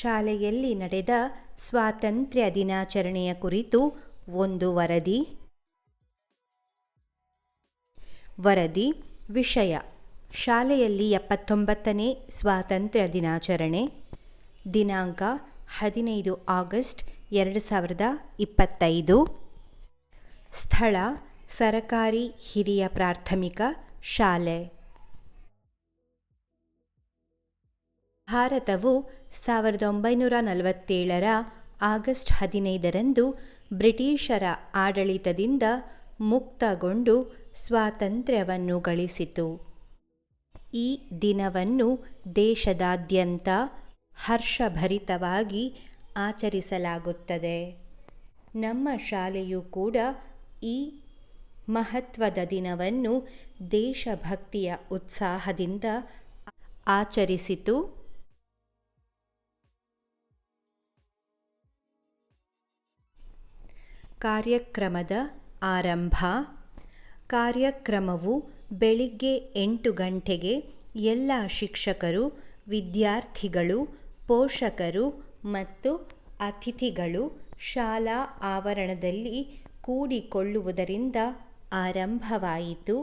ಶಾಲೆಯಲ್ಲಿ ನಡೆದ ಸ್ವಾತಂತ್ರ್ಯ ದಿನಾಚರಣೆಯ ಕುರಿತು ಒಂದು ವರದಿ. ವರದಿ, ವಿಷಯ, ಶಾಲೆಯಲ್ಲಿ ಎಪ್ಪತ್ತೊಂಬತ್ತನೇ ಸ್ವಾತಂತ್ರ್ಯ ದಿನಾಚರಣೆ, ದಿನಾಂಕ ಹದಿನೈದು ಆಗಸ್ಟ್ ಎರಡು ಸಾವಿರದ ಇಪ್ಪತ್ತೈದು. ಸ್ಥಳ, ಸರಕಾರಿ ಹಿರಿಯ ಪ್ರಾಥಮಿಕ ಶಾಲೆ. ಭಾರತವು ಸಾವಿರದ ಒಂಬೈನೂರ ನಲವತ್ತೇಳರ ಆಗಸ್ಟ್ ಹದಿನೈದರಂದು ಬ್ರಿಟಿಷರ ಆಡಳಿತದಿಂದ ಮುಕ್ತಗೊಂಡು ಸ್ವಾತಂತ್ರ್ಯವನ್ನು ಗಳಿಸಿತು. ಈ ದಿನವನ್ನು ದೇಶದಾದ್ಯಂತ ಹರ್ಷಭರಿತವಾಗಿ ಆಚರಿಸಲಾಗುತ್ತದೆ. ನಮ್ಮ ಶಾಲೆಯು ಕೂಡ ಈ ಮಹತ್ವದ ದಿನವನ್ನು ದೇಶಭಕ್ತಿಯ ಉತ್ಸಾಹದಿಂದ ಆಚರಿಸಿತು. ಕಾರ್ಯಕ್ರಮದ ಆರಂಭ. ಕಾರ್ಯಕ್ರಮವು ಬೆಳಿಗ್ಗೆ ಎಂಟು ಗಂಟೆಗೆ ಎಲ್ಲ ಶಿಕ್ಷಕರು, ವಿದ್ಯಾರ್ಥಿಗಳು, ಪೋಷಕರು ಮತ್ತು ಅತಿಥಿಗಳು ಶಾಲಾ ಆವರಣದಲ್ಲಿ ಕೂಡಿಕೊಳ್ಳುವುದರಿಂದ ಆರಂಭವಾಯಿತು.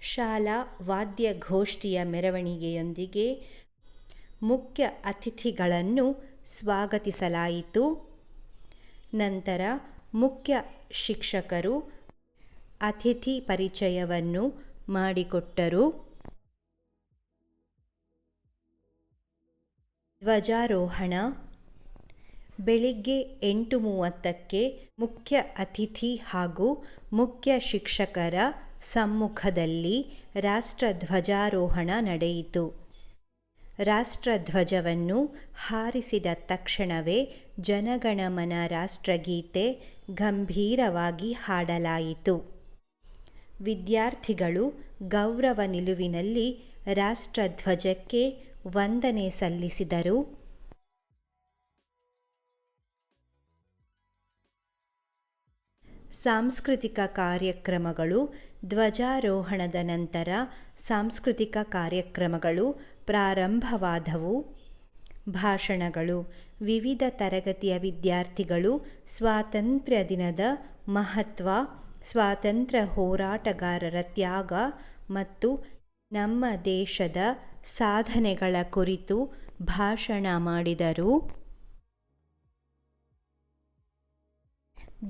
ಶಾಲಾ ವಾದ್ಯಗೋಷ್ಠಿಯ ಮೆರವಣಿಗೆಯೊಂದಿಗೆ ಮುಖ್ಯ ಅತಿಥಿಗಳನ್ನು ಸ್ವಾಗತಿಸಲಾಯಿತು. ನಂತರ ಮುಖ್ಯ ಶಿಕ್ಷಕರು, ಅತಿಥಿ ಪರಿಚಯವನ್ನು ಮಾಡಿಕೊಟ್ಟರು. ಧ್ವಜಾರೋಹಣ, ಬೆಳಿಗ್ಗೆ ಎಂಟು ಮೂವತ್ತಕ್ಕೆ ಮುಖ್ಯ ಅತಿಥಿ ಹಾಗೂ ಮುಖ್ಯ ಶಿಕ್ಷಕರ ಸಮ್ಮುಖದಲ್ಲಿ ರಾಷ್ಟ್ರಧ್ವಜಾರೋಹಣ ನಡೆಯಿತು. ರಾಷ್ಟ್ರಧ್ವಜವನ್ನು ಹಾರಿಸಿದ ತಕ್ಷಣವೇ ಜನಗಣಮನ ರಾಷ್ಟ್ರಗೀತೆ ಗಂಭೀರವಾಗಿ ಹಾಡಲಾಯಿತು. ವಿದ್ಯಾರ್ಥಿಗಳು ಗೌರವ ನಿಲುವಿನಲ್ಲಿ ರಾಷ್ಟ್ರಧ್ವಜಕ್ಕೆ ವಂದನೆ ಸಲ್ಲಿಸಿದರು. ಸಾಂಸ್ಕೃತಿಕ ಕಾರ್ಯಕ್ರಮಗಳು ಧ್ವಜಾರೋಹಣದ ನಂತರ ಸಾಂಸ್ಕೃತಿಕ ಕಾರ್ಯಕ್ರಮಗಳು ಪ್ರಾರಂಭವಾದವು. ಭಾಷಣಗಳು, ವಿವಿಧ ತರಗತಿಯ ವಿದ್ಯಾರ್ಥಿಗಳು ಸ್ವಾತಂತ್ರ್ಯ ದಿನದ ಮಹತ್ವ, ಸ್ವಾತಂತ್ರ್ಯ ಹೋರಾಟಗಾರರ ತ್ಯಾಗ ಮತ್ತು ನಮ್ಮ ದೇಶದ ಸಾಧನೆಗಳ ಕುರಿತು ಭಾಷಣ ಮಾಡಿದರು.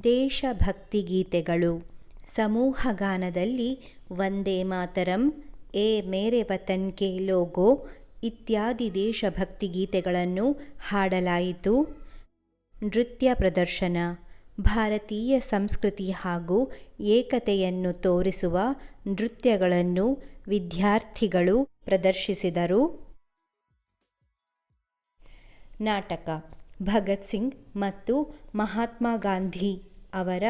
ದೇಶಭಕ್ತಿ ಗೀತೆಗಳು. ಸಮೂಹಗಾನದಲ್ಲಿ ವಂದೇ ಮಾತರಂ ಎ ಮೇರೆ ವತನ್ ಕೆ ಲೋಗೋ ಇತ್ಯಾದಿ ದೇಶಭಕ್ತಿ ಗೀತೆಗಳನ್ನು ಹಾಡಲಾಯಿತು. ನೃತ್ಯ ಪ್ರದರ್ಶನ, ಭಾರತೀಯ ಸಂಸ್ಕೃತಿ ಹಾಗೂ ಏಕತೆಯನ್ನು ತೋರಿಸುವ ನೃತ್ಯಗಳನ್ನು ವಿದ್ಯಾರ್ಥಿಗಳು ಪ್ರದರ್ಶಿಸಿದರು. ನಾಟಕ, ಭಗತ್ ಸಿಂಗ್ ಮತ್ತು ಮಹಾತ್ಮ ಗಾಂಧಿ ಅವರ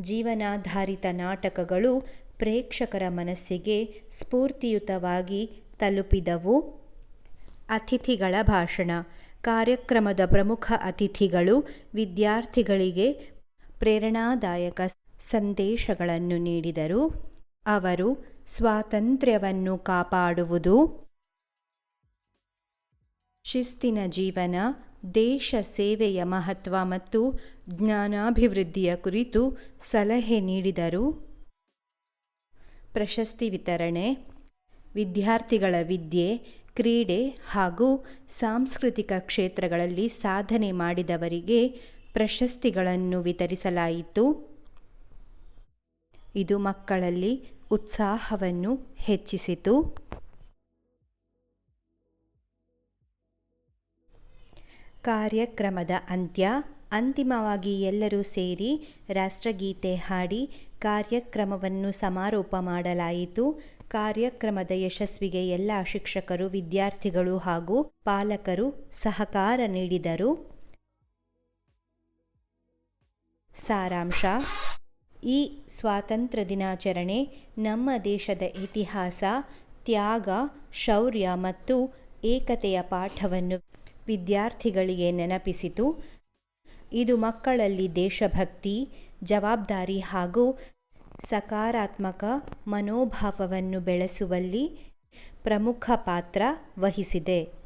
ಜೀವನಾಧಾರಿತ ನಾಟಕಗಳು ಪ್ರೇಕ್ಷಕರ ಮನಸ್ಸಿಗೆ ಸ್ಫೂರ್ತಿಯುತವಾಗಿ ತಲುಪಿದವು. ಅತಿಥಿಗಳ ಭಾಷಣ. ಕಾರ್ಯಕ್ರಮದ ಪ್ರಮುಖ ಅತಿಥಿಗಳು ವಿದ್ಯಾರ್ಥಿಗಳಿಗೆ ಪ್ರೇರಣಾದಾಯಕ ಸಂದೇಶಗಳನ್ನು ನೀಡಿದರು. ಅವರು ಸ್ವಾತಂತ್ರ್ಯವನ್ನು ಕಾಪಾಡುವುದು, ಶಿಸ್ತಿನ ಜೀವನ, ದೇಶ ಸೇವೆಯ ಮಹತ್ವ ಮತ್ತು ಜ್ಞಾನಾಭಿವೃದ್ಧಿಯ ಕುರಿತು ಸಲಹೆ ನೀಡಿದರು. ಪ್ರಶಸ್ತಿ ವಿತರಣೆ, ವಿದ್ಯಾರ್ಥಿಗಳ ವಿದ್ಯೆ, ಕ್ರೀಡೆ ಹಾಗೂ ಸಾಂಸ್ಕೃತಿಕ ಕ್ಷೇತ್ರಗಳಲ್ಲಿ ಸಾಧನೆ ಮಾಡಿದವರಿಗೆ ಪ್ರಶಸ್ತಿಗಳನ್ನು ವಿತರಿಸಲಾಯಿತು. ಇದು ಮಕ್ಕಳಲ್ಲಿ ಉತ್ಸಾಹವನ್ನು ಹೆಚ್ಚಿಸಿತು. ಕಾರ್ಯಕ್ರಮದ ಅಂತ್ಯ ಅಂತಿಮವಾಗಿ ಎಲ್ಲರೂ ಸೇರಿ ರಾಷ್ಟ್ರಗೀತೆ ಹಾಡಿ ಕಾರ್ಯಕ್ರಮವನ್ನು ಸಮಾರೋಪ ಮಾಡಲಾಯಿತು. ಕಾರ್ಯಕ್ರಮದ ಯಶಸ್ವಿಗೆ ಎಲ್ಲ ಶಿಕ್ಷಕರು, ವಿದ್ಯಾರ್ಥಿಗಳು ಹಾಗೂ ಪಾಲಕರು ಸಹಕಾರ ನೀಡಿದರು. ಸಾರಾಂಶ, ಈ ಸ್ವಾತಂತ್ರ್ಯ ದಿನಾಚರಣೆ ನಮ್ಮ ದೇಶದ ಇತಿಹಾಸ, ತ್ಯಾಗ, ಶೌರ್ಯ ಮತ್ತು ಏಕತೆಯ ಪಾಠವನ್ನು ವಿದ್ಯಾರ್ಥಿಗಳಿಗೆ ನೆನಪಿಸಿತು. ಇದು ಮಕ್ಕಳಲ್ಲಿ ದೇಶಭಕ್ತಿ ಜವಾಬ್ದಾರಿ ಹಾಗೂ ಸಕಾರಾತ್ಮಕ ಮನೋಭಾವವನ್ನು ಬೆಳೆಸುವಲ್ಲಿ ಪ್ರಮುಖ ಪಾತ್ರ ವಹಿಸಿದೆ.